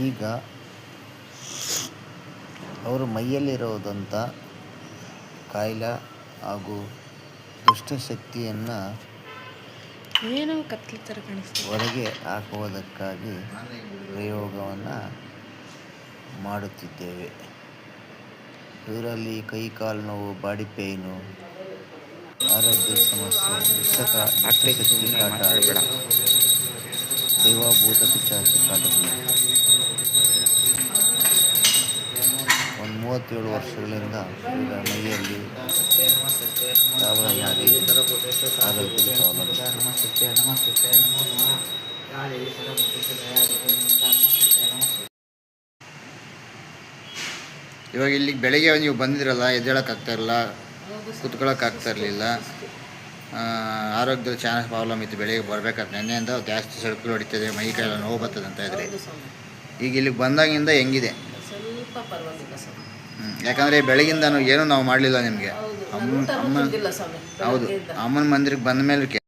ಈಗ ಅವರು ಮೈಯಲ್ಲಿರೋದಂಥ ಕಾಯಿಲೆ ಹಾಗೂ ದುಷ್ಟಶಕ್ತಿಯನ್ನು ಏನೋ ಕತ್ಲಿ ಥರ ಕಾಣಿಸ್ತದೆ. ಹೊರಗೆ ಹಾಕುವುದಕ್ಕಾಗಿ ಪ್ರಯೋಗವನ್ನು ಮಾಡುತ್ತಿದ್ದೇವೆ. ಇದರಲ್ಲಿ ಕೈ ಕಾಲು ನೋವು ಬಾಡಿ ಪೇಯ್ನು ಆರೋಗ್ಯ ಸಮಸ್ಯೆ ಪುಸ್ತಕ ಕಾಟ ದೈವಭೂತ ಪಿಚಾಚಿ ಕಾಟಗಳು. ಮೂವತ್ತೇಳು ವರ್ಷಗಳಿಂದ ಪ್ರಾಬ್ಲಮ್ ಇವಾಗ ಇಲ್ಲಿಗೆ ಬೆಳಗ್ಗೆ ನೀವು ಬಂದಿರಲ್ಲ, ಎದ್ದೇಳೋಕ್ಕಾಗ್ತಾ ಇರಲ್ಲ ಕುತ್ಕೊಳ್ಳೋಕ್ಕಾಗ್ತಾ ಇರಲಿಲ್ಲ. ಆರೋಗ್ಯದ ಚೆನ್ನಾಗಿ ಪ್ರಾಬ್ಲಮ್ ಇತ್ತು, ಬೆಳಿಗ್ಗೆ ಬರ್ಬೇಕಾದ್ರೆ ನೆನ್ನೆಯಿಂದ ಜಾಸ್ತಿ ಸೆಳ್ಕುಗಳು ಹೊಡಿತದೆ, ಮೈ ಕೈ ನೋವು ಬರ್ತದೆ ಅಂತ ಇದ್ರಿ. ಈಗ ಇಲ್ಲಿಗೆ ಬಂದಾಗಿಂದ ಹೆಂಗಿದೆ? ಸ್ವಲ್ಪ ಪರವಾಗಿಲ್ಲ ಸ್ವಾಮಿ ಹ್ಮ್. ಯಾಕಂದರೆ ಬೆಳಗಿಂದ ಏನು ನಾವು ಮಾಡಲಿಲ್ಲ ನಿಮಗೆ ಹೌದು ಅಮ್ಮ ಸ್ವಾಮಿ ಹೌದು ಬೆಳಗ್ಗೆಯಿಂದ. ಅಮ್ಮನ ಮಂದಿರಕ್ಕೆ ಬಂದ ಮೇಲೆ